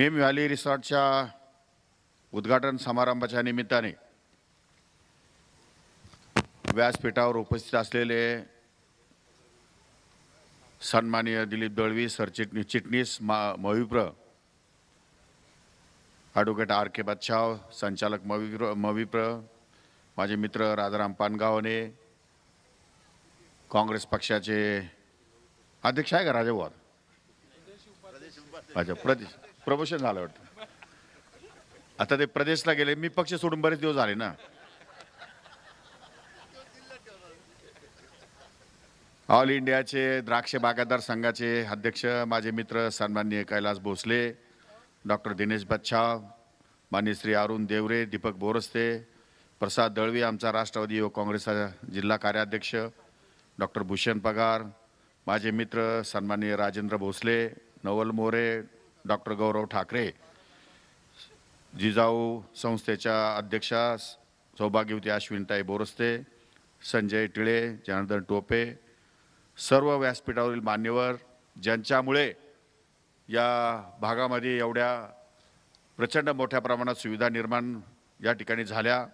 Name valley रिसॉर्टच्या उद्घाटन समारंभाच्या निमित्ताने व्यासपीठावर उपस्थित असलेले सन्माननीय दिलीप दळवी सरचिटणी चिटणीस मा मविप्र ॲडव्होकेट आर के बच्छाव संचालक मविप्र मविप्र माझे मित्र राजाराम पानगावने काँग्रेस पक्षाचे अध्यक्ष आहे का राजाभाऊ अच्छा प्रदेश. प्रमोशन झालं वाटतं. आता ते प्रदेशला गेले मी पक्ष सोडून बरेच दिवस झाले ना. ऑल इंडियाचे द्राक्ष बागायतदार संघाचे अध्यक्ष माझे मित्र सन्माननीय कैलास भोसले डॉक्टर दिनेश बच्छाव मान्य श्री अरुण देवरे दीपक बोरस्ते प्रसाद दळवी आमचा राष्ट्रवादी युवक काँग्रेसचा जिल्हा कार्याध्यक्ष डॉक्टर भूषण पगार माझे मित्र सन्माननीय राजेंद्र भोसले नवल मोरे डॉक्टर गौरव ठाकरे जिजाऊ संस्थेच्या अध्यक्षा सौभाग्यवती अश्विनताई बोरस्ते संजय टिळे जनार्दन टोपे सर्व व्यासपीठावरील मान्यवर ज्यांच्यामुळे या भागामध्ये एवढ्या प्रचंड मोठ्या प्रमाणात सुविधा निर्माण या ठिकाणी झाल्या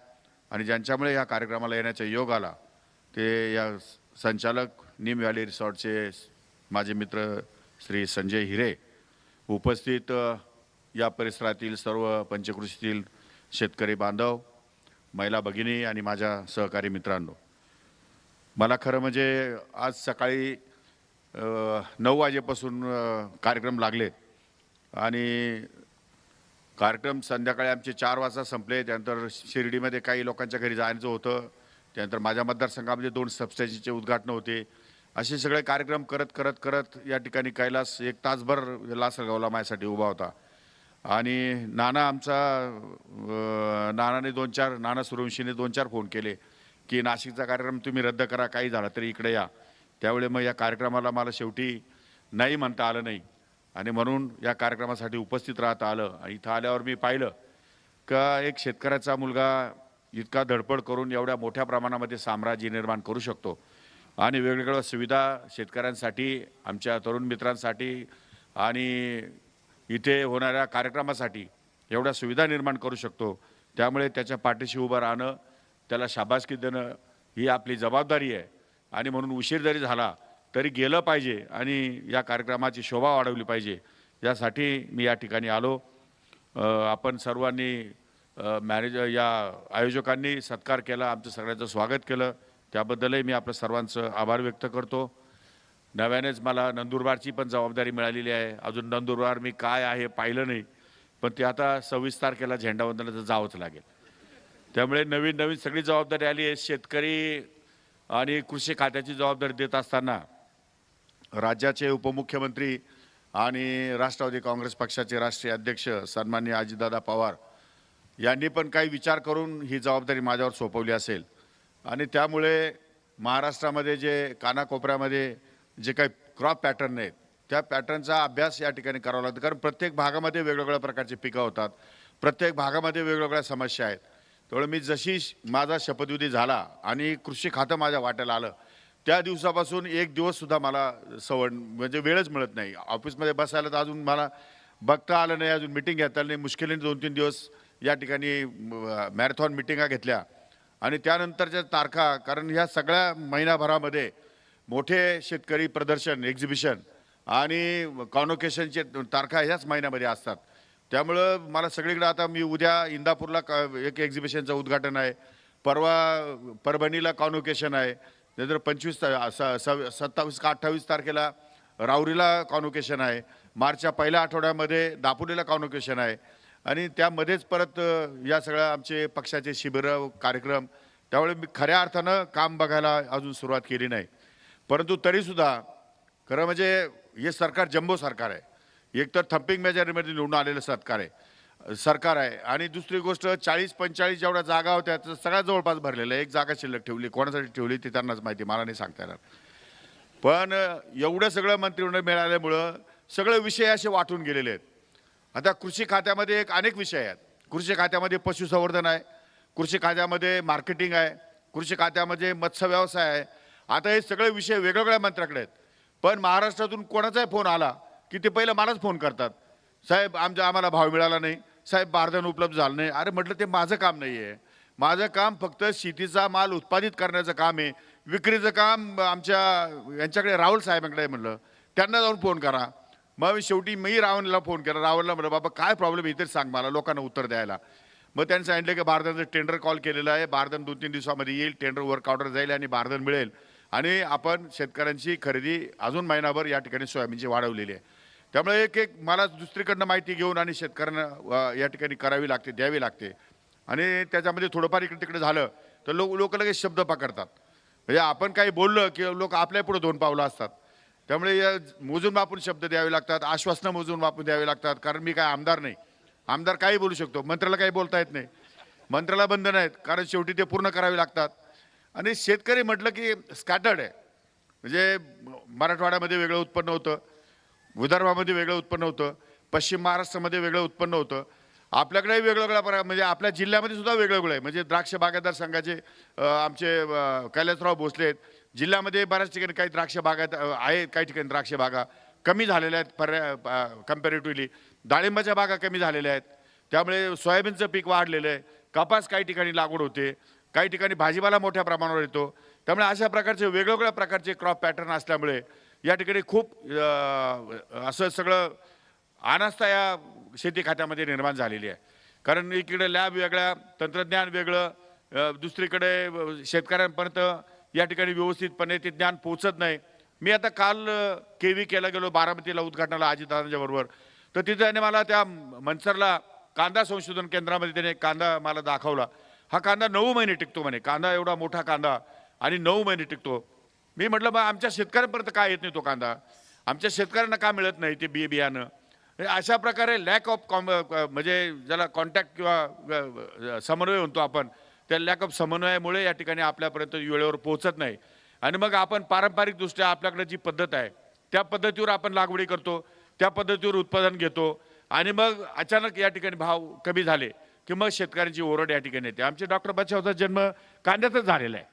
आणि ज्यांच्यामुळे या कार्यक्रमाला येण्याचा योग आला ते या संचालक निम व्हॅली रिसॉर्टचे माझे मित्र श्री संजय हिरे उपस्थित या परिसरातील सर्व पंचकृषीतील शेतकरी बांधव महिला भगिनी आणि माझ्या सहकारी मित्रांनो. मला खरं म्हणजे आज सकाळी नऊ वाजेपासून कार्यक्रम लागले. आणि कार्यक्रम संध्याकाळी आमचे चार वाजता संपले. त्यानंतर शिर्डीमध्ये काही लोकांच्या घरी जायचं होतं. त्यानंतर माझ्या मतदारसंघामध्ये दोन सबस्टेशनचे उद्घाटनं होते. असे सगळे कार्यक्रम करत करत करत या ठिकाणी कैलास एक तासभर लासलगावला माझ्यासाठी उभा होता. आणि नाना आमचा नानाने दोन चार नाना सुरवंशीने दोन चार फोन केले की नाशिकचा कार्यक्रम तुम्ही रद्द करा काही झाला तरी इकडे या. त्यावेळी मग या कार्यक्रमाला मला शेवटी नाही म्हणता आलं नाही. आणि म्हणून या कार्यक्रमासाठी उपस्थित राहता आलं. आणि इथं आल्यावर मी पाहिलं का एक शेतकऱ्याचा मुलगा इतका धडपड करून एवढ्या मोठ्या प्रमाणामध्ये साम्राज्य निर्माण करू शकतो. आणि वेगवेगळ्या सुविधा शेतकऱ्यांसाठी आमच्या तरुण मित्रांसाठी आणि इथे होणाऱ्या कार्यक्रमासाठी एवढ्या सुविधा निर्माण करू शकतो. त्यामुळे त्याच्या पाठीशी उभं राहणं त्याला शाबासकी देणं ही आपली जबाबदारी आहे. आणि म्हणून उशीर जरी झाला तरी गेलं पाहिजे आणि या कार्यक्रमाची शोभा वाढवली पाहिजे. यासाठी मी या ठिकाणी आलो. आपण सर्वांनी मॅनेजर या आयोजकांनी सत्कार केला. आमचं सगळ्यांचं स्वागत केलं. त्याबद्दलही मी आपलं सर्वांचं आभार व्यक्त करतो. नव्यानेच मला नंदुरबारची पण जबाबदारी मिळालेली आहे. अजून नंदुरबार मी काय आहे पाहिलं नाही पण ते आता सव्वीस तारखेला झेंडावंदनाचं जावंच लागेल. त्यामुळे नवीन नवीन सगळी जबाबदारी आली आहे. शेतकरी आणि कृषी खात्याची जबाबदारी देत असताना राज्याचे उपमुख्यमंत्री आणि राष्ट्रवादी काँग्रेस पक्षाचे राष्ट्रीय अध्यक्ष सन्मान्य अजितदादा पवार यांनी पण काही विचार करून ही जबाबदारी माझ्यावर सोपवली असेल. आणि त्यामुळे महाराष्ट्रामध्ये जे कानाकोपऱ्यामध्ये जे काही क्रॉप पॅटर्न आहेत त्या पॅटर्नचा अभ्यास या ठिकाणी करावा लागतो. कारण प्रत्येक भागामध्ये वेगवेगळ्या प्रकारची पिकं होतात. प्रत्येक भागामध्ये वेगवेगळ्या समस्या आहेत. त्यामुळे मी जशी श- माझा शपथविधी झाला आणि कृषी खातं माझ्या वाट्याला आलं त्या दिवसापासून एक दिवससुद्धा मला सवड म्हणजे वेळच मिळत नाही. ऑफिसमध्ये बसायला तर अजून मला बघता आलं नाही अजून मिटिंग घेता आली नाही. मुश्किलीने दोन तीन दिवस या ठिकाणी मॅरेथॉन मिटिंगा घेतल्या. आणि त्यानंतरच्या तारखा कारण ह्या सगळ्या महिनाभरामध्ये मोठे शेतकरी प्रदर्शन एक्झिबिशन आणि कॉन्व्होकेशनचे तारखा ह्याच महिन्यामध्ये असतात. त्यामुळं मला सगळीकडे आता मी उद्या इंदापूरला क- एक एक्झिबिशनचं उद्घाटन आहे. परवा परभणीला कॉन्व्होकेशन आहे. नंतर पंचवीस स- स- सत्तावीस का अठ्ठावीस तारखेला राऊरीला कॉन्व्होकेशन आहे. मार्चच्या पहिल्या आठवड्यामध्ये दापोलीला कॉन्व्होकेशन आहे. आणि त्यामध्येच परत या सगळ्या आमचे पक्षाचे शिबिरं कार्यक्रम त्यामुळे मी खऱ्या अर्थानं काम बघायला अजून सुरुवात केली नाही. परंतु तरीसुद्धा खरं म्हणजे हे सरकार जम्बो सरकार आहे. एक तर थम्पिंग मेजॉरिटीमध्ये निवडून आलेलं सरकार आहे. सरकार आहे. आणि दुसरी गोष्ट चाळीस पंचेचाळीस जेवढ्या जागा होत्या त्या सगळ्या जवळपास भरलेलं आहे. एक जागा शिल्लक ठेवली. कोणासाठी ठेवली ते त्यांनाच माहिती मला नाही सांगता येणार. पण एवढं सगळं मंत्रिमंडळ मिळाल्यामुळं सगळे विषय असे वाटून गेलेले आहेत. आता कृषी खात्यामध्ये एक अनेक विषय आहेत. कृषी खात्यामध्ये पशुसंवर्धन आहे कृषी खात्यामध्ये मार्केटिंग आहे कृषी खात्यामध्ये मत्स्य व्यवसाय आहे. आता हे सगळे विषय वेगवेगळ्या मंत्र्याकडे आहेत. पण महाराष्ट्रातून कोणाचाही फोन आला की ते पहिलं मलाच फोन करतात. साहेब आमच्या आम्हाला भाव मिळाला नाही. साहेब बारदान उपलब्ध झालं नाही. अरे म्हटलं ते माझं काम नाही आहे माझं काम फक्त शेतीचा माल उत्पादित करण्याचं काम आहे. विक्रीचं काम आमच्या यांच्याकडे राहुल साहेबांकडे आहे म्हणलं. त्यांना जाऊन फोन करा. मग शेवटी मी रावणला फोन केला. रावणला म्हणलं बाबा काय प्रॉब्लेम आहे? इथेच सांग मला. लोकांना उत्तर द्यायला. मग त्यांनी सांगितलं की भारताचं टेंडर कॉल केलेलं आहे. बारदान दोन तीन दिवसामध्ये येईल. टेंडर वर्क ऑर्डर जाईल आणि बारदान मिळेल. आणि आपण शेतकऱ्यांची खरेदी अजून महिनाभर या ठिकाणी सोयाबीनची वाढवलेली आहे. त्यामुळे एक एक मला दुसरीकडनं माहिती घेऊन आणि शेतकऱ्यांना या ठिकाणी करावी लागते द्यावी लागते. आणि त्याच्यामध्ये थोडंफार इकडे तिकडे झालं तर लोक लोक लगेच शब्द पकडतात. म्हणजे आपण काही बोललं की लोक आपल्या पुढे दोन पावलं असतात. त्यामुळे या मोजून मापून शब्द द्यावे लागतात आश्वासनं मोजून मापून द्यावे लागतात कारण मी काय आमदार नाही. आमदार काही बोलू शकतो मंत्र्याला काही बोलता येत नाही. मंत्र्याला बंधन आहेत कारण शेवटी ते पूर्ण करावे लागतात. आणि शेतकरी म्हटलं की स्कॅटर्ड आहे. म्हणजे मराठवाड्यामध्ये वेगळं उत्पन्न होतं विदर्भामध्ये वेगळं उत्पन्न होतं पश्चिम महाराष्ट्रामध्ये वेगळं उत्पन्न होतं. आपल्याकडेही वेगवेगळ्या प्रकार म्हणजे आपल्या जिल्ह्यामध्ये सुद्धा वेगळं वेगळं आहे. म्हणजे द्राक्ष बागायतदार संघाचे आमचे कैलासराव भोसले आहेत. जिल्ह्यामध्ये बऱ्याच ठिकाणी काही द्राक्ष बागा आहेत काही ठिकाणी द्राक्ष बागा कमी झालेल्या आहेत पर्या कम्पॅरेटिव्हली डाळिंबाच्या बागा कमी झालेल्या आहेत. त्यामुळे सोयाबीनचं पीक वाढलेलं आहे. कपास काही ठिकाणी लागवड होते. काही ठिकाणी भाजीपाला मोठ्या प्रमाणावर येतो. त्यामुळे अशा प्रकारचे वेगवेगळ्या प्रकारचे क्रॉप पॅटर्न असल्यामुळे या ठिकाणी खूप असं सगळं अनास्था या शेती खात्यामध्ये निर्माण झालेली आहे. कारण इकडे लॅब वेगळ्या तंत्रज्ञान वेगळं दुसरीकडे शेतकऱ्यांपर्यंत या ठिकाणी व्यवस्थितपणे ते ज्ञान पोचत नाही. मी आता काल के व्ही केला गेलो बारामतीला उद्घाटनाला अजितदादांच्या बरोबर. तर तिथे त्याने मला त्या मनसरला कांदा संशोधन केंद्रामध्ये त्याने कांदा मला दाखवला. हा कांदा नऊ महिने टिकतो म्हणे. कांदा एवढा मोठा कांदा आणि नऊ महिने टिकतो. मी म्हटलं मग आमच्या शेतकऱ्यांपर्यंत काय येत नाही तो कांदा? आमच्या शेतकऱ्यांना का मिळत नाही ते बी बियाणं? अशा प्रकारे लॅक ऑफ कॉम म्हणजे ज्याला कॉन्टॅक्ट किंवा समन्वय म्हणतो आपण त्या लॅक ऑफ समन्वयामुळे या ठिकाणी आपल्यापर्यंत वेळेवर पोहोचत नाही. आणि मग आपण पारंपरिकदृष्ट्या आपल्याकडे जी पद्धत आहे त्या पद्धतीवर आपण लागवडी करतो त्या पद्धतीवर उत्पादन घेतो आणि मग अचानक या ठिकाणी भाव कमी झाले की मग शेतकऱ्यांची ओरड या ठिकाणी येते. आमचे डॉक्टर बचावचा जन्म कांद्यातच झालेला आहे.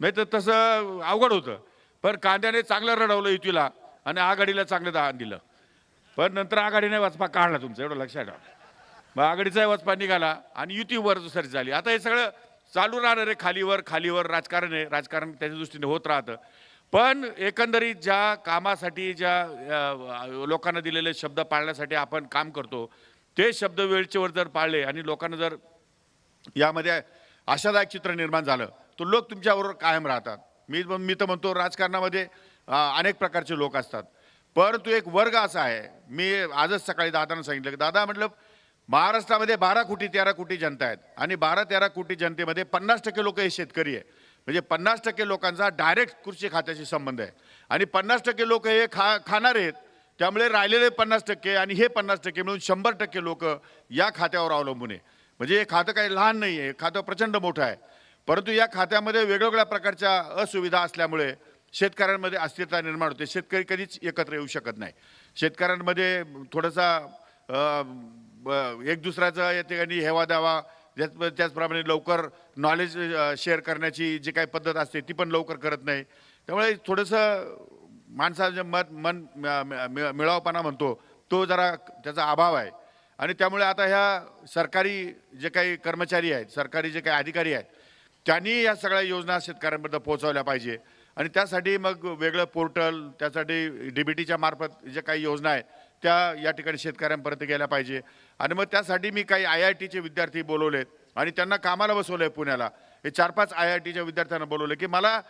नाही तर तसं अवघड होतं. पण कांद्याने चांगलं रडवलं युतीला आणि आघाडीला चांगलं दान दिलं. पण नंतर आघाडीने वाचपा काढला तुमचं एवढं लक्षात ठेवा. मग आघाडीचा वचपा निघाला आणि युतीवर दुसरी झाली. आता हे सगळं चालू राहणार आहे खालीवर खालीवर राजकारण आहे. राजकारण त्याच्या दृष्टीने होत राहतं. पण एकंदरीत ज्या कामासाठी ज्या लोकांना दिलेले शब्द पाळण्यासाठी आपण काम करतो ते शब्द वेळचेवर जर पाळले आणि लोकांना जर यामध्ये आशादायक चित्र निर्माण झालं तर लोक तुमच्याबरोबर कायम राहतात. मी मी तर म्हणतो राजकारणामध्ये अनेक प्रकारचे लोक असतात. परंतु एक वर्ग असा आहे. मी आजच सकाळी दादांना सांगितलं की दादा म्हटलं महाराष्ट्रामध्ये बारा कोटी तेरा कोटी जनता आहेत. आणि बारा तेरा कोटी जनतेमध्ये पन्नास टक्के लोक हे शेतकरी आहे म्हणजे पन्नास टक्के लोकांचा डायरेक्ट कृषी खात्याशी संबंध आहे. आणि पन्नास टक्के लोक हे खा खाणारे आहेत. त्यामुळे राहिलेले पन्नास टक्के आणि हे पन्नास टक्के मिळून शंभर टक्के लोक या खात्यावर अवलंबून आहे. म्हणजे हे खातं काही लहान नाही आहे खातं प्रचंड मोठं आहे. परंतु या खात्यामध्ये वेगवेगळ्या प्रकारच्या असुविधा असल्यामुळे शेतकऱ्यांमध्ये अस्थिरता निर्माण होते. शेतकरी कधीच एकत्र येऊ शकत नाही. शेतकऱ्यांमध्ये थोडासा एक दुसऱ्याचा या ठिकाणी हेवा द्यावा. त्याच त्याचप्रमाणे लवकर नॉलेज शेअर करण्याची जी काही पद्धत असते ती पण लवकर करत नाही. त्यामुळे थोडंसं माणसाचं मत मन म- मिळावपणा म्हणतो तो जरा त्याचा अभाव आहे. आणि त्यामुळे आता ह्या सरकारी जे काही कर्मचारी आहेत सरकारी जे काही अधिकारी आहेत त्यांनी या सगळ्या योजना शेतकऱ्यांपर्यंत पोहोचवल्या पाहिजे. आणि त्यासाठी मग वेगळं पोर्टल त्यासाठी डी बी टीच्या मार्फत ज्या काही योजना आहेत त्या या ठिकाणी शेतकऱ्यांपर्यंत गेल्या पाहिजे. आणि मग त्यासाठी मी काही आय आय टीचे विद्यार्थी बोलवले आणि त्यांना कामाला बसवलं आहे पुण्याला. हे चार पाच आय आय टीच्या विद्यार्थ्यांना बोलवलं की मला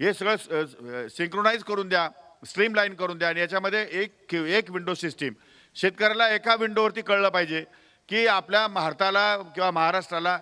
हे सगळं सिंक्रोनाईज करून द्या स्ट्रीम लाईन करून द्या. आणि याच्यामध्ये एक एक विंडो सिस्टीम. शेतकऱ्याला एका विंडोवरती कळलं पाहिजे की आपल्या भारताला किंवा महाराष्ट्राला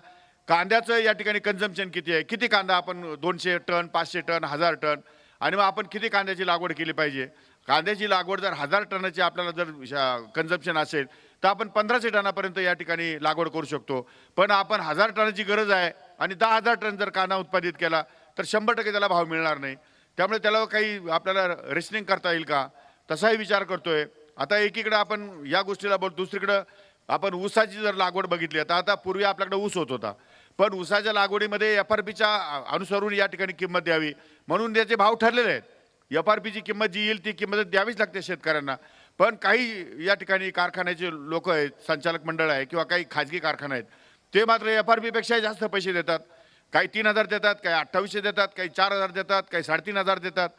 कांद्याचं या ठिकाणी कन्झम्पशन किती आहे? किती कांदा आपण दोनशे टन पाचशे टन हजार टन? आणि मग आपण किती कांद्याची लागवड केली पाहिजे? कांद्याची लागवड जर हजार टनाची आपल्याला जर कन्झम्पशन असेल तर आपण पंधराशे टनापर्यंत या ठिकाणी लागवड करू शकतो. पण आपण हजार टनाची गरज आहे आणि दहा हजार टन जर कांदा उत्पादित केला तर शंभर टक्के त्याला भाव मिळणार नाही. त्यामुळे त्याला काही आपल्याला रेशनिंग करता येईल का? तसाही विचार करतोय. आता एकीकडे आपण या गोष्टीला बोल दुसरीकडं आपण ऊसाची जर लागवड बघितली तर आता पूर्वी आपल्याकडे ऊस होत होता. पण ऊसाच्या लागवडीमध्ये एफ आर पीच्या अनुसरून या ठिकाणी किंमत द्यावी. म्हणून त्याचे भाव ठरलेले आहेत. एफ आर पीची किंमत जी येईल ती किंमत द्यावीच लागते शेतकऱ्यांना. पण काही या ठिकाणी कारखान्याचे लोक आहेत संचालक मंडळ आहे किंवा काही खाजगी कारखाने आहेत ते मात्र एफ आर पीपेक्षाही जास्त पैसे देतात. काही तीन हजार देतात काही अठ्ठावीसशे देतात काही चार हजार देतात काही साडेतीन हजार देतात.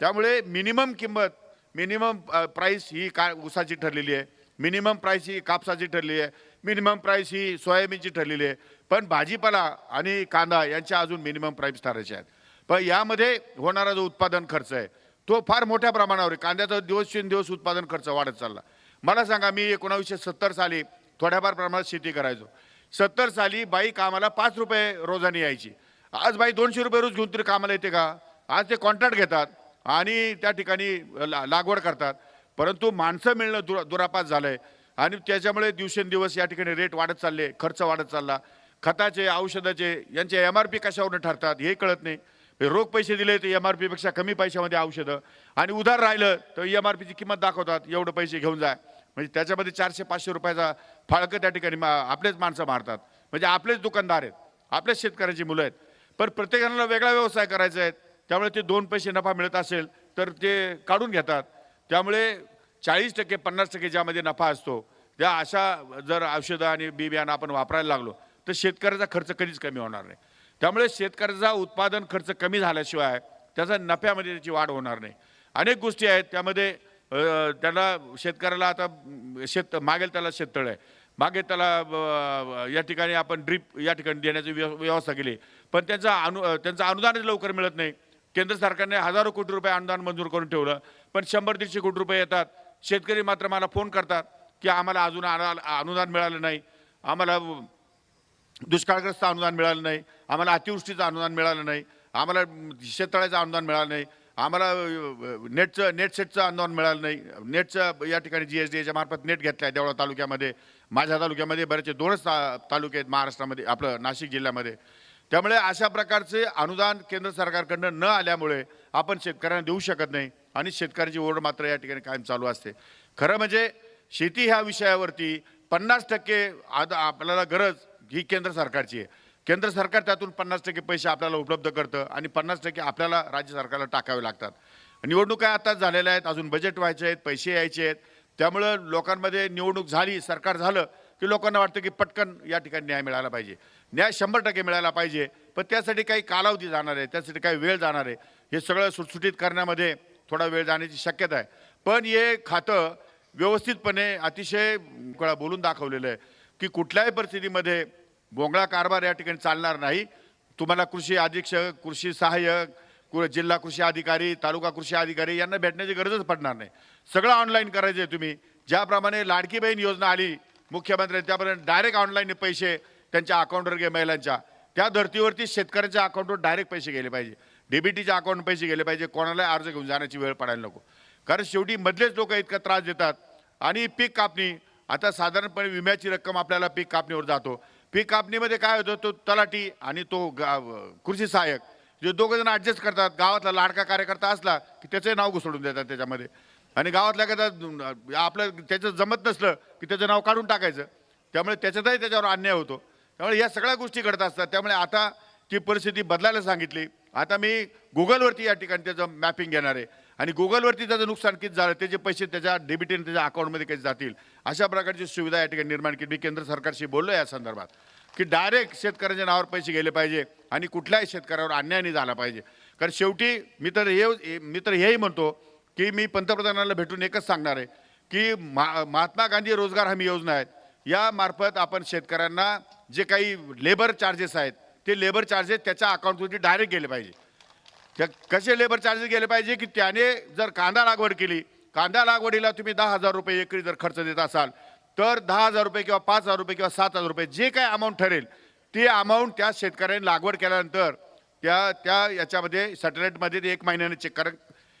त्यामुळे मिनिमम किंमत मिनिमम प्राईस ही का ऊसाची ठरलेली आहे. मिनिमम प्राईस ही कापसाची ठरली आहे. मिनिमम प्राईस ही सोयाबीनची ठरलेली आहे. पण भाजीपाला आणि कांदा यांच्या अजून मिनिमम प्राईस ठरायचे आहेत. पण यामध्ये होणारा जो उत्पादन खर्च आहे तो फार मोठ्या प्रमाणावर आहे. कांद्याचा दिवसेंदिवस उत्पादन खर्च वाढत चालला. मला सांगा मी एकोणावीसशे सत्तर साली थोड्याफार प्रमाणात शेती करायचो. सत्तर साली बाई कामाला पाच रुपये रोजाने यायची. आज बाई दोनशे रुपये रोज घेऊन तरी कामाला येते का? आज ते कॉन्ट्रॅक्ट घेतात आणि त्या ठिकाणी ला- लागवड करतात. परंतु माणसं मिळणं दुरा दुरापात झालं आहे आणि त्याच्यामुळे दिवसेंदिवस या ठिकाणी रेट वाढत चालले खर्च वाढत चालला. खताचे औषधाचे यांचे एम आर पी कशावरून ठरतात हे कळत नाही. रोख पैसे दिले तर एम आर पीपेक्षा कमी पैशामध्ये औषधं. आणि उधार राहिलं तर एम आर पीची किंमत दाखवतात एवढं पैसे घेऊन जा. म्हणजे त्याच्यामध्ये चारशे पाचशे रुपयाचा फाळकं त्या ठिकाणी मा आपलेच माणसं मारतात. म्हणजे आपलेच दुकानदार आहेत आपल्याच शेतकऱ्यांची मुलं आहेत. पण प्रत्येकाला वेगळा व्यवसाय करायचा आहे. त्यामुळे ते दोन पैसे नफा मिळत असेल तर ते काढून घेतात. त्यामुळे चाळीस टक्के पन्नास टक्के ज्यामध्ये नफा असतो त्या अशा जर औषधं आणि बी बियाणं आपण वापरायला लागलो तर शेतकऱ्याचा खर्च कधीच कमी होणार नाही. त्यामुळे शेतकऱ्याचा उत्पादन खर्च कमी झाल्याशिवाय त्याचा नफ्यामध्ये त्याची वाढ होणार नाही. अनेक गोष्टी आहेत त्यामध्ये त्याला शेतकऱ्याला आता शेत मागेल त्याला शेततळ. आहे मागे त्याला या ठिकाणी आपण ड्रीप या ठिकाणी देण्याची व्यवस्था केली. पण त्यांचं अनु त्यांचं अनुदानच लवकर मिळत नाही. केंद्र सरकारने हजारो कोटी रुपये अनुदान मंजूर करून ठेवलं. पण शंभर दीडशे कोटी रुपये येतात. शेतकरी मात्र मला फोन करतात की आम्हाला अजून अनुदान मिळालं नाही. आम्हाला दुष्काळग्रस्त अनुदान मिळालं नाही आम्हाला अतिवृष्टीचं अनुदान मिळालं नाही आम्हाला शेततळ्याचं अनुदान मिळालं नाही आम्हाला नेटचं नेट सेटचं अनुदान मिळालं नाही. नेटचं या ठिकाणी जी एस डी एच्या मार्फत नेट घेतलं आहे देवळा तालुक्यामध्ये माझ्या तालुक्यामध्ये बरेचसे दोनच ता तालुके आहेत महाराष्ट्रामध्ये आपलं नाशिक जिल्ह्यामध्ये. त्यामुळे अशा प्रकारचे अनुदान केंद्र सरकारकडनं न आल्यामुळे आपण शेतकऱ्यांना देऊ शकत नाही आणि शेतकऱ्याची ओढ मात्र या ठिकाणी कायम चालू असते. खरं म्हणजे शेती ह्या विषयावरती पन्नास टक्के आज आपल्याला गरज ही केंद्र सरकारची आहे. केंद्र सरकार त्यातून पन्नास टक्के पैसे आपल्याला उपलब्ध करतं आणि पन्नास टक्के आपल्याला राज्य सरकारला टाकावे लागतात. निवडणुका आताच झालेल्या आहेत अजून बजेट व्हायचे आहेत पैसे यायचे आहेत. त्यामुळं लोकांमध्ये निवडणूक झाली सरकार झालं की लोकांना वाटतं की पटकन या ठिकाणी न्याय मिळाला पाहिजे. न्याय शंभर टक्के मिळायला पाहिजे पण त्यासाठी काही कालावधी जाणार आहे त्यासाठी काही वेळ जाणार आहे. हे सगळं सुटसुटीत करण्यामध्ये थोडा वेळ जाण्याची शक्यता आहे. पण हे खातं व्यवस्थितपणे अतिशय बोलून दाखवलेलं आहे की कुठल्याही परिस्थितीमध्ये बोंगळा कारभार या ठिकाणी चालणार नाही. तुम्हाला कृषी अधीक्षक कृषी सहाय्यक कु- जिल्हा कृषी अधिकारी तालुका कृषी अधिकारी यांना भेटण्याची गरजच पडणार नाही. सगळं ऑनलाईन करायचं आहे तुम्ही. ज्याप्रमाणे लाडकी बहीण योजना आली मुख्यमंत्री त्यापर्यंत डायरेक्ट ऑनलाईन पैसे त्यांच्या अकाउंटवर गे महिलांच्या. त्या धर्तीवरती शेतकऱ्यांच्या अकाउंटवर डायरेक्ट पैसे गेले पाहिजे. डीबीटीच्या अकाउंट पैसे गेले पाहिजे. कोणालाही अर्ज घेऊन जाण्याची वेळ पडायला नको. कारण शेवटी मधलेच लोक इतका त्रास देतात आणि पीक कापणी आता साधारणपणे विम्याची रक्कम आपल्याला पीक कापणीवर जातो. पीक कापणीमध्ये काय होतं तो तलाठी आणि तो गा कृषी सहाय्यक जे दोघं जण ॲडजस्ट करतात गावातला लाडका कार्यकर्ता असला की त्याचं नाव घुसडून देतात त्याच्यामध्ये. आणि गावातल्या कदा आपलं त्याचं जमत नसलं की त्याचं नाव काढून टाकायचं. त्यामुळे त्याच्यातही त्याच्यावर अन्याय होतो. त्यामुळे या सगळ्या गोष्टी घडत असतात. त्यामुळे आता ती परिस्थिती बदलायला सांगितली. आता मी गुगलवरती या ठिकाणी त्याचं मॅपिंग घेणार आहे. आणि गुगलवरती त्याचं नुकसान किती झालं त्याचे पैसे त्याच्या डेबिट आणि त्याच्या अकाउंटमध्ये कधी जातील अशा प्रकारची सुविधा या ठिकाणी निर्माण केली. मी केंद्र सरकारशी बोललो या संदर्भात की डायरेक्ट शेतकऱ्यांच्या नावावर पैसे गेले पाहिजे आणि कुठल्याही शेतकऱ्यावर अन्याय नाही झाला पाहिजे. कारण शेवटी मी तर हे मी तर हेही म्हणतो की मी पंतप्रधानांना भेटून एकच सांगणार आहे की महा महात्मा गांधी रोजगार हमी योजना आहेत या मार्फत आपण शेतकऱ्यांना जे काही लेबर चार्जेस आहेत ते लेबर चार्जेस त्याच्या अकाउंटवरती डायरेक्ट गेले पाहिजे. त्या कसे लेबर चार्जेस गेले पाहिजे की त्याने जर कांदा लागवड केली कांदा लागवडीला तुम्ही दहा हजार रुपये एकरी जर खर्च देत असाल तर दहा हजार रुपये किंवा पाच हजार रुपये किंवा सात हजार रुपये जे काय अमाऊंट ठरेल ते अमाऊंट त्या शेतकऱ्याने लागवड केल्यानंतर त्या त्या याच्यामध्ये सॅटेलाईटमध्ये ते एक महिन्याने चेक कर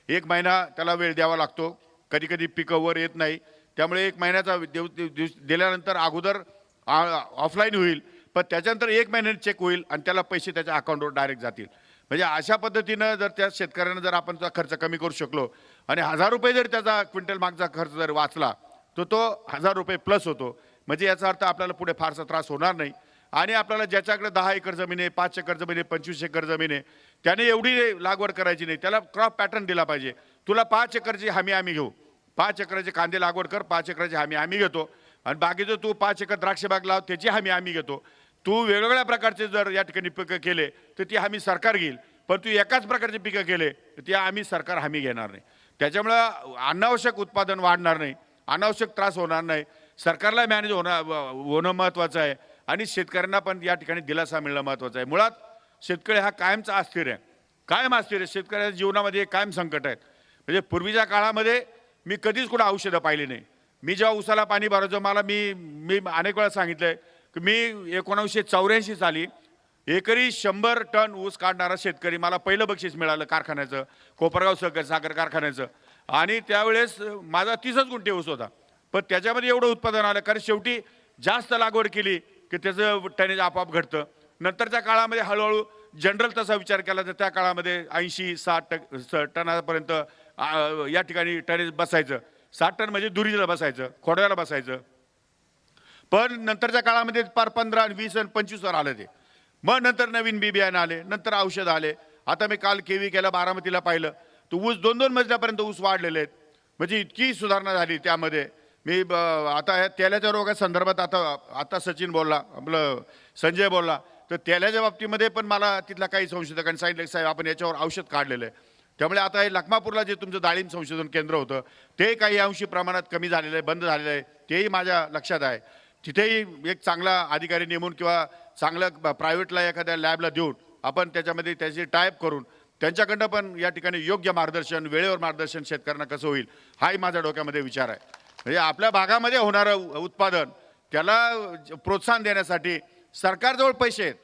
एक महिना त्याला वेळ द्यावा लागतो. कधी कधी पिकं वर येत नाही. त्यामुळे एक महिन्याचा देव दिवस दिल्यानंतर अगोदर ऑफलाईन होईल पण त्याच्यानंतर एक महिन्याने चेक होईल आणि त्याला पैसे त्याच्या अकाउंटवर डायरेक्ट जातील. म्हणजे अशा पद्धतीनं जर त्या शेतकऱ्यांना जर आपण त्याचा खर्च कमी करू शकलो आणि हजार रुपये जर त्याचा क्विंटल मागचा खर्च जर वाचला तर तो हजार रुपये प्लस होतो. म्हणजे याचा अर्थ आपल्याला पुढे फारसा त्रास होणार नाही. आणि आपल्याला ज्याच्याकडे दहा एकर जमीन आहे पाच एकर जमीन आहे पंचवीस एकर जमीन आहे त्याने एवढी लागवड करायची नाही. त्याला क्रॉप पॅटर्न दिला पाहिजे. तुला पाच एकरची हमी आम्ही घेऊ. पाच एकराचे कांदे लागवड कर पाच एकराची हमी आम्ही घेतो. आणि बाकीचं तू पाच एकर द्राक्ष बाग लाव त्याची हमी आम्ही घेतो. तू वेगवेगळ्या प्रकारचे जर या ठिकाणी पिकं केले तर ती हमी सरकार घेईल. पण तू एकाच प्रकारचे पिकं केले तर ती आम्ही सरकार हमी घेणार नाही. त्याच्यामुळं अनावश्यक उत्पादन वाढणार नाही अनावश्यक त्रास होणार नाही. सरकारला मॅनेज होणं होणं महत्त्वाचं आहे. आणि शेतकऱ्यांना पण या ठिकाणी दिलासा मिळणं महत्त्वाचं आहे. मुळात शेतकरी हा कायमचा अस्थिर आहे. कायम अस्थिर आहे. शेतकऱ्याच्या जीवनामध्ये कायम संकट आहेत म्हणजे पूर्वीच्या काळामध्ये मी कधीच कुठं औषधं पाहिली नाही. मी जेव्हा उसाला पाणी भरायचो मला मी मी अनेक वेळा सांगितलं आहे मी एकोणावीसशे चौऱ्याऐंशी साली एकरी शंभर टन ऊस काढणारा शेतकरी मला पहिलं बक्षीस मिळालं कारखान्याचं कोपरगाव सहकारी साखर कारखान्याचं. आणि त्यावेळेस माझा तीसच गुंठे ऊस होता. पण त्याच्यामध्ये एवढं उत्पादन आलं कारण शेवटी जास्त लागवड केली की त्याचं टनेज आपोआप घडतं नंतरच्या काळामध्ये हळूहळू जनरल तसा विचार केला तर त्या काळामध्ये ऐंशी साठ टक स- टनापर्यंत या ठिकाणी टनेज बसायचं. साठ टन म्हणजे दुरीला बसायचं खोड्याला बसायचं. पण नंतरच्या काळामध्ये पार पंधरा आणि वीस आणि पंचवीसवर आलं ते. मग नंतर नवीन बी बियाणं आले नंतर औषध आले. आता मी काल केवी केला बारामतीला पाहिलं. तर ऊस दोन दोन मजल्यापर्यंत ऊस वाढलेले आहेत. म्हणजे इतकी सुधारणा झाली त्यामध्ये. मी ब- आता ह्या तेलाच्या रोगा संदर्भात आता आता सचिन बोलला आपलं संजय बोलला. तर तेलाच्या बाबतीमध्ये पण मला तिथल्या काही संशोधकांनी सांगितलं की साहेब आपण याच्यावर औषध काढलेलं आहे. त्यामुळे आता हे लखमापूरला जे तुमचं डाळिंब संशोधन केंद्र होतं ते काही अंशी प्रमाणात कमी झालेलं आहे बंद झालेलं आहे तेही माझ्या लक्षात आहे. तिथेही एक चांगला अधिकारी नेमून किंवा चांगलं प्रायव्हेटला एखाद्या लॅबला देऊन आपण त्याच्यामध्ये त्याची टाईप करून त्यांच्याकडनं पण या ठिकाणी योग्य मार्गदर्शन वेळेवर मार्गदर्शन शेतकऱ्यांना कसं होईल हाही माझ्या डोक्यामध्ये विचार आहे. म्हणजे आपल्या भागामध्ये होणारं उत्पादन त्याला प्रोत्साहन देण्यासाठी सरकारजवळ पैसे आहेत.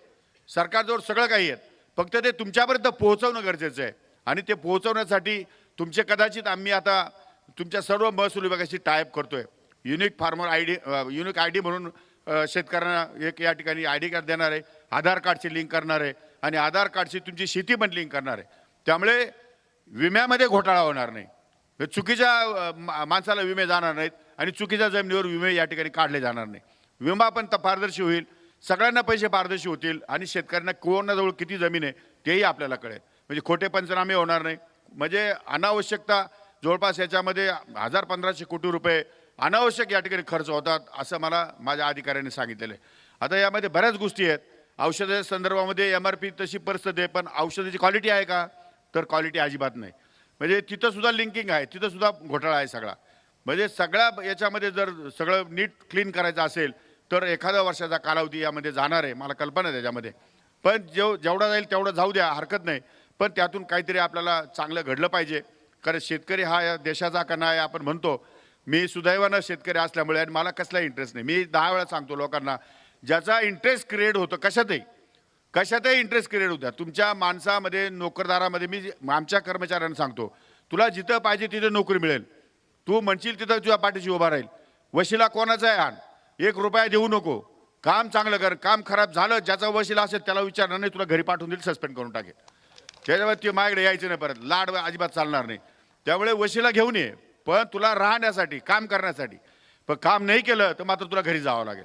सरकारजवळ सगळं काही आहेत. फक्त ते तुमच्यापर्यंत पोहोचवणं गरजेचं आहे. आणि ते पोहोचवण्यासाठी तुमचे कदाचित आम्ही आता तुमच्या सर्व महसूल विभागाशी टायप करतो आहे unique farmer I D unique I D म्हणून शेतकऱ्यांना एक या ठिकाणी आय डी कार्ड देणार आहे आधार कार्डची लिंक करणार आहे आणि आधार कार्डची तुमची शेती पण लिंक करणार आहे. त्यामुळे विम्यामध्ये घोटाळा होणार नाही. चुकीच्या मा- माणसाला विमे जाणार नाहीत आणि चुकीच्या जमिनीवर विमे या ठिकाणी काढले जाणार नाही. विमा पण पारदर्शी होईल सगळ्यांना पैसे पारदर्शी होतील आणि शेतकऱ्यांना कोणाजवळ किती जमीन आहे तेही आपल्याला कळेल. म्हणजे खोटे पंचनामे होणार नाही. म्हणजे अनावश्यकता जवळपास याच्यामध्ये हजार पंधराशे कोटी रुपये अनावश्यक या ठिकाणी खर्च होतात असं मला माझ्या अधिकाऱ्यांनी सांगितलेलं आहे. आता यामध्ये बऱ्याच गोष्टी आहेत. औषधाच्या संदर्भामध्ये एम आर पी तशी परिस्थिती आहे पण औषधाची क्वालिटी आहे का? तर क्वालिटी अजिबात नाही. म्हणजे तिथंसुद्धा लिंकिंग आहे तिथंसुद्धा घोटाळा आहे सगळा. म्हणजे सगळ्या याच्यामध्ये जर सगळं नीट क्लीन करायचं असेल तर एखाद्या वर्षाचा कालावधी यामध्ये जाणार आहे मला कल्पना आहे त्याच्यामध्ये. पण जेव जेवढा जाईल तेवढं जाऊ द्या हरकत नाही. पण त्यातून काहीतरी आपल्याला चांगलं घडलं पाहिजे. कारण शेतकरी हा या देशाचा कणा आहे आपण म्हणतो मी सुदैवानं शेतकरी असल्यामुळे आणि मला कसला इंटरेस्ट नाही. मी दहा वेळा सांगतो लोकांना ज्याचा इंटरेस्ट क्रिएट होतो कशातही कशातही इंटरेस्ट क्रिएट होत्या तुमच्या माणसामध्ये नोकरदारामध्ये मी आमच्या कर्मचाऱ्यांना सांगतो तुला जिथं पाहिजे तिथं नोकरी मिळेल. तू म्हणशील तिथं तुझ्या पाठीशी उभा राहील. वशिला कोणाचा आहे आण एक रुपया देऊ नको. काम चांगलं कर काम खराब झालं ज्याचा वशिला असेल त्याला विचारणार नाही तुला घरी पाठवून देईल सस्पेंड करून टाकेल. त्याच्यामुळे ते माझ्याकडे यायचं नाही परत. लाड अजिबात चालणार नाही. त्यामुळे वशिला घेऊन ये. पण तुला राहण्यासाठी काम करण्यासाठी. पण काम नाही केलं तर मात्र तुला घरी जावं लागेल.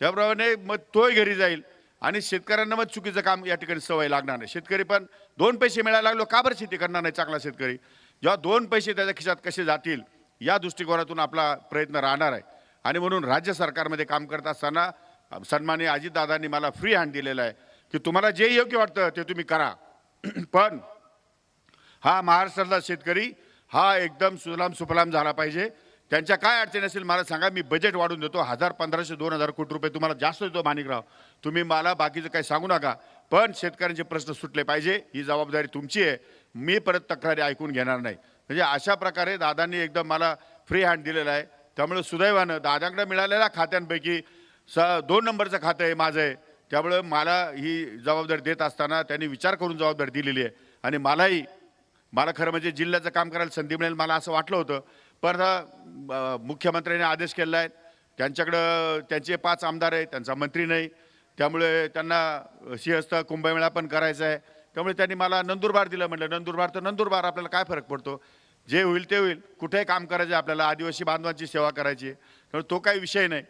त्याप्रमाणे मग तोही घरी जाईल. आणि शेतकऱ्यांना मग चुकीचं काम या ठिकाणी सवय लागणार नाही. शेतकरी पण दोन पैसे मिळायला लागलो का बरं शेती करणार नाही चांगला शेतकरी? जेव्हा दोन पैसे त्याच्या खिशात कसे जातील या दृष्टिकोनातून आपला प्रयत्न राहणार आहे. आणि म्हणून राज्य सरकारमध्ये काम करत असताना सन्मानी अजितदादांनी मला फ्री हँड दिलेला आहे की तुम्हाला जे योग्य वाटतं ते तुम्ही करा. पण हा महाराष्ट्रातला शेतकरी हा एकदम सुलाम सुफलाम झाला पाहिजे. त्यांच्या काय अडचणी असेल मला सांगा. मी बजेट वाढून देतो. हजार पंधराशे दोन हजार कोटी रुपये तुम्हाला जास्त देतो माणिकराव. तुम्ही मला बाकीचं काही सांगू नका. पण शेतकऱ्यांचे प्रश्न सुटले पाहिजे. ही जबाबदारी तुमची आहे. मी परत तक्रारी ऐकून घेणार नाही. म्हणजे अशा प्रकारे दादांनी एकदम मला फ्री हँड दिलेला आहे. त्यामुळे सुदैवानं दादांकडे मिळालेल्या खात्यांपैकी स दोन नंबरचं खातं आहे माझं आहे. त्यामुळं मला ही जबाबदारी देत असताना त्यांनी विचार करून जबाबदारी दिलेली आहे. आणि मलाही मला खरं म्हणजे जिल्ह्याचं काम करायला संधी मिळेल मला असं वाटलं होतं. पण मुख्यमंत्र्यांनी आदेश केलेला आहे. त्यांच्याकडं त्यांचे पाच आमदार आहेत त्यांचा मंत्री नाही. त्यामुळे त्यांना सिंहस्थ कुंभमेळा पण करायचा आहे. त्यामुळे त्यांनी मला नंदुरबार दिलं म्हटलं नंदुरबार तर नंदुरबार आपल्याला काय फरक पडतो? जे होईल ते होईल. कुठेही काम करायचं आपल्याला आदिवासी बांधवांची सेवा करायची आहे. त्यामुळे तो काही विषय नाही.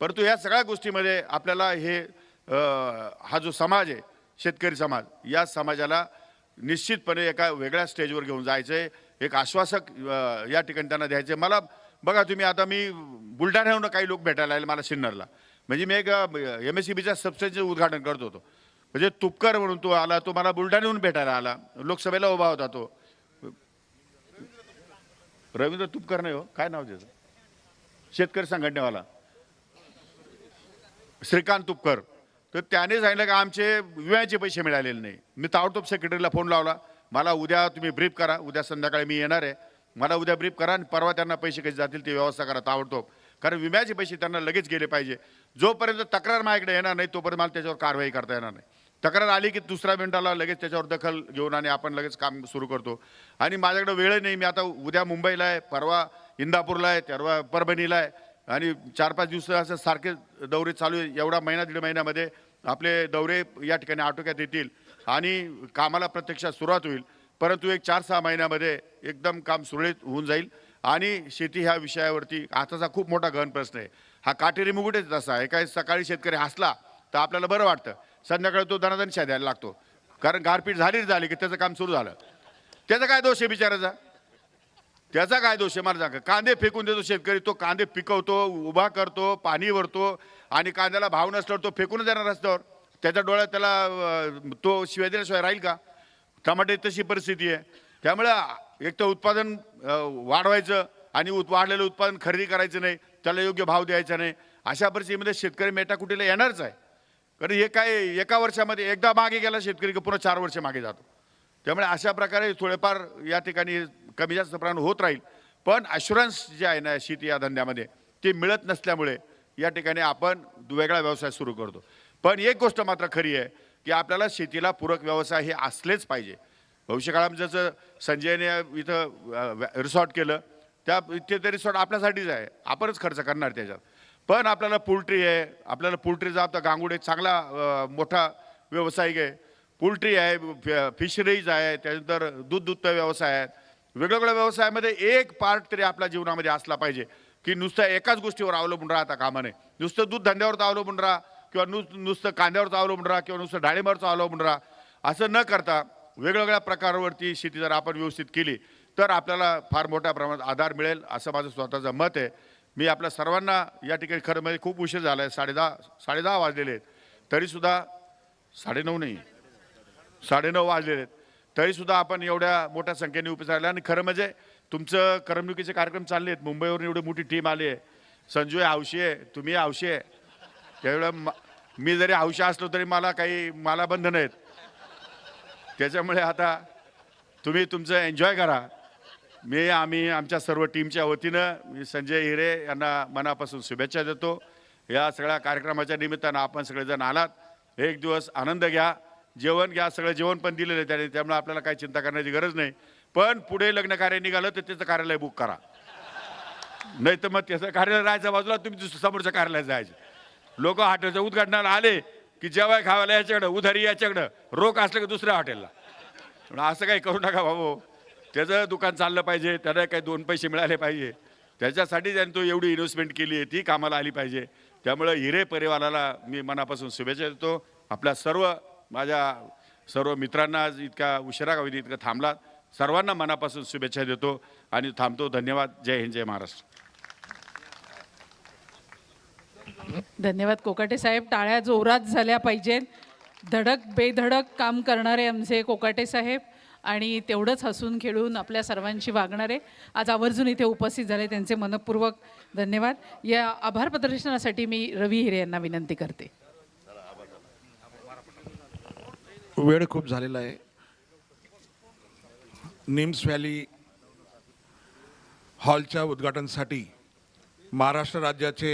परंतु या सगळ्या गोष्टीमध्ये आपल्याला हे हा जो समाज आहे शेतकरी समाज या समाजाला निश्चितपणे एका वेगळ्या स्टेजवर घेऊन जायचं. आहे एक आश्वासक या ठिकाणी त्यांना द्यायचे. मला बघा तुम्ही आता मी बुलढाण्याहून काही लोक भेटायला आले मला सिन्नरला. म्हणजे मी एक एम एस सी बीच्या सबस्टेशनचं उद्घाटन करत होतो. म्हणजे तुपकर म्हणून तो आला तो मला बुलढाण्याहून भेटायला आला. लोकसभेला उभा होता तो. रवींद्र तुपकर नाही हो? काय नाव त्याचं? शेतकरी संघटनेवाला. श्रीकांत तुपकर. तर त्याने सांगितलं की आमचे विम्याचे पैसे मिळालेले नाही. मी ताबडतोब सेक्रेटरीला फोन लावला. मला उद्या तुम्ही ब्रीफ करा. उद्या संध्याकाळी मी येणार आहे. मला उद्या ब्रीफ करा आणि परवा त्यांना पैसे कसे जातील ती व्यवस्था करा. ताबडतोब. कारण विम्याचे पैसे त्यांना लगेच गेले पाहिजे. जोपर्यंत तक्रार माझ्याकडे येणार नाही तोपर्यंत मला त्याच्यावर कारवाई करता येणार नाही. तक्रार आली की दुसऱ्या मिनिटाला लगेच त्याच्यावर दखल घेऊन आणि आपण लगेच काम सुरू करतो. आणि माझ्याकडे वेळ नाही. मी आता उद्या मुंबईला आहे परवा इंदापूरला आहे परवा परभणीला आहे. आणि चार पाच दिवस असं सारखे दौरे चालू आहे. एवढा महिना दीड महिन्यामध्ये आपले दौरे या ठिकाणी आटोक्यात येतील आणि कामाला प्रत्यक्षात सुरुवात होईल. परंतु एक चार सहा महिन्यामध्ये एकदम काम सुरळीत होऊन जाईल आणि शेती ह्या विषयावरती आताचा खूप मोठा गहन प्रश्न आहे. हा काटेरी मुगुटेच तसा आहे. काही सकाळी शेतकरी हसला तर आपल्याला बरं वाटतं. संध्याकाळी तो दणादण द्यायला लागतो. कारण गारपीट झालीच झाली की त्याचं काम सुरू झालं. त्याचा काय दोष आहे बिचाराचा त्याचा काय दोष आहे? मला सांगा. कांदे फेकून देतो शेतकरी तो कांदे पिकवतो उभा करतो पाणी भरतो आणि कांद्याला भाव नसल्यावर तो फेकूनच देणार रस्त्यावर. त्याच्या डोळ्यात त्याला तो शिवाय दिल्याशिवाय राहील का? टमाटे तशी परिस्थिती आहे. त्यामुळं एक तर उत्पादन वाढवायचं आणि उत वाढलेलं उत्पादन खरेदी करायचं नाही त्याला योग्य भाव द्यायचा नाही. अशा परिस्थितीमध्ये शेतकरी मेटाकुटीला येणारच आहे. कारण हे काय एका वर्षामध्ये एकदा मागे गेला शेतकरी पुन्हा चार वर्ष मागे जातो. त्यामुळे अशा प्रकारे थोडेफार या ठिकाणी कमी जास्त प्रमाण होत राहील. पण अशुरन्स जे आहे ना शेती या धंद्यामध्ये ते मिळत नसल्यामुळे या ठिकाणी आपण वेगळा व्यवसाय सुरू करतो. पण एक गोष्ट मात्र खरी आहे की आपल्याला शेतीला पूरक व्यवसाय हे असलेच पाहिजे. भविष्यकाळात जसं संजयने इथं रिसॉर्ट केलं त्या ते ते रिसॉर्ट आपल्यासाठीच आहे. आपणच खर्च करणार त्याच्यात. पण आपल्याला पोल्ट्री आहे आपल्याला पोल्ट्रीचा आता गांगुडे एक चांगला मोठा व्यावसायिक आहे. पोल्ट्री आहे फि- फिशरीज आहे त्यानंतर दूध दूध व्यवसाय आहेत वेगवेगळ्या व्यवसायामध्ये एक पार्ट तरी आपल्या जीवनामध्ये असला पाहिजे. की नुसतं एकाच गोष्टीवर अवलंबून राहता कामा नये. नुसतं दूध धंद्यावर अवलंबून राहा किंवा नुस नुसतं कांद्यावरचं अवलंबून राहा किंवा नुसतं डाळिंबावरचं अवलंबून राहा. असं न करता वेगवेगळ्या प्रकारावरती शेती जर आपण व्यवस्थित केली तर आपल्याला फार मोठ्या प्रमाणात आधार मिळेल असं माझं स्वतःचं मत आहे. मी आपल्या सर्वांना या ठिकाणी खरं म्हणजे खूप उशीर झाला आहे साडेदहा साडेदहा वाजलेले आहेत. तरीसुद्धा साडेनऊ नाही. साडेनऊ वाजलेले आहेत. तरीसुद्धा आपण एवढ्या मोठ्या संख्येने उपस्थित आणि खरं म्हणजे तुमचं करमणुकीचे कार्यक्रम चालले आहेत. मुंबईवरून एवढी मोठी टीम आली आहे. संजू आहे हौशी आहे तुम्ही हौशी आहे. त्यावेळेला म- मी जरी हौशी असलो तरी मला काही मला बंधन आहेत त्याच्यामुळे आता तुम्ही तुमचं एन्जॉय करा. मी आम्ही आमच्या सर्व टीमच्या वतीनं मी संजय हिरे यांना मनापासून शुभेच्छा देतो. या सगळ्या कार्यक्रमाच्या निमित्तानं आपण सगळेजण आलात. एक दिवस आनंद घ्या. जेवण घ्या सगळं जेवण पण दिलेलं आहे त्याने त्यामुळे आपल्याला काही चिंता करण्याची गरज नाही. पण पुढे लग्न कार्य निघालं तर त्याचं कार्यालय बुक करा. नाही तर मग त्याचं कार्यालय राहायचं बाजूला तुम्ही दुसरं समोरच्या कार्यालयात जायचं. लोक हॉटेलच्या उद्घाटनाला आले की जेवाय खावायला याच्याकडं उधारी याच्याकडं रोख असलं की दुसऱ्या हॉटेलला. पण असं काही करू नका भाऊ. त्याचं दुकान चाललं पाहिजे त्याला काही दोन पैसे मिळाले पाहिजे. त्याच्यासाठी त्याने तो एवढी इन्व्हेस्टमेंट केली आहे ती कामाला आली पाहिजे. त्यामुळं हिरे परिवाराला मी मनापासून शुभेच्छा देतो. आपल्या सर्व माझ्या सर्व मित्रांना आज इतका उशिरा कावी इतकं थांबला सर्वांना मनापासून शुभेच्छा देतो आणि थांबतो. धन्यवाद. जय हिंद जय महाराष्ट्र. धन्यवाद. कोकाटे साहेब टाळ्या जोरात झाल्या पाहिजेत. धडक बेधडक काम करणारे आमचे कोकाटे साहेब आणि तेवढंच हसून खेळून आपल्या सर्वांशी वागणारे आज आवर्जून इथे उपस्थित झाले त्यांचे मनपूर्वक धन्यवाद. या आभार प्रदर्शनासाठी मी रवी हिरे यांना विनंती करते. वेळ खूप झालेला आहे. निम्स व्हॅली हॉलच्या उद्घाटनासाठी महाराष्ट्र राज्याचे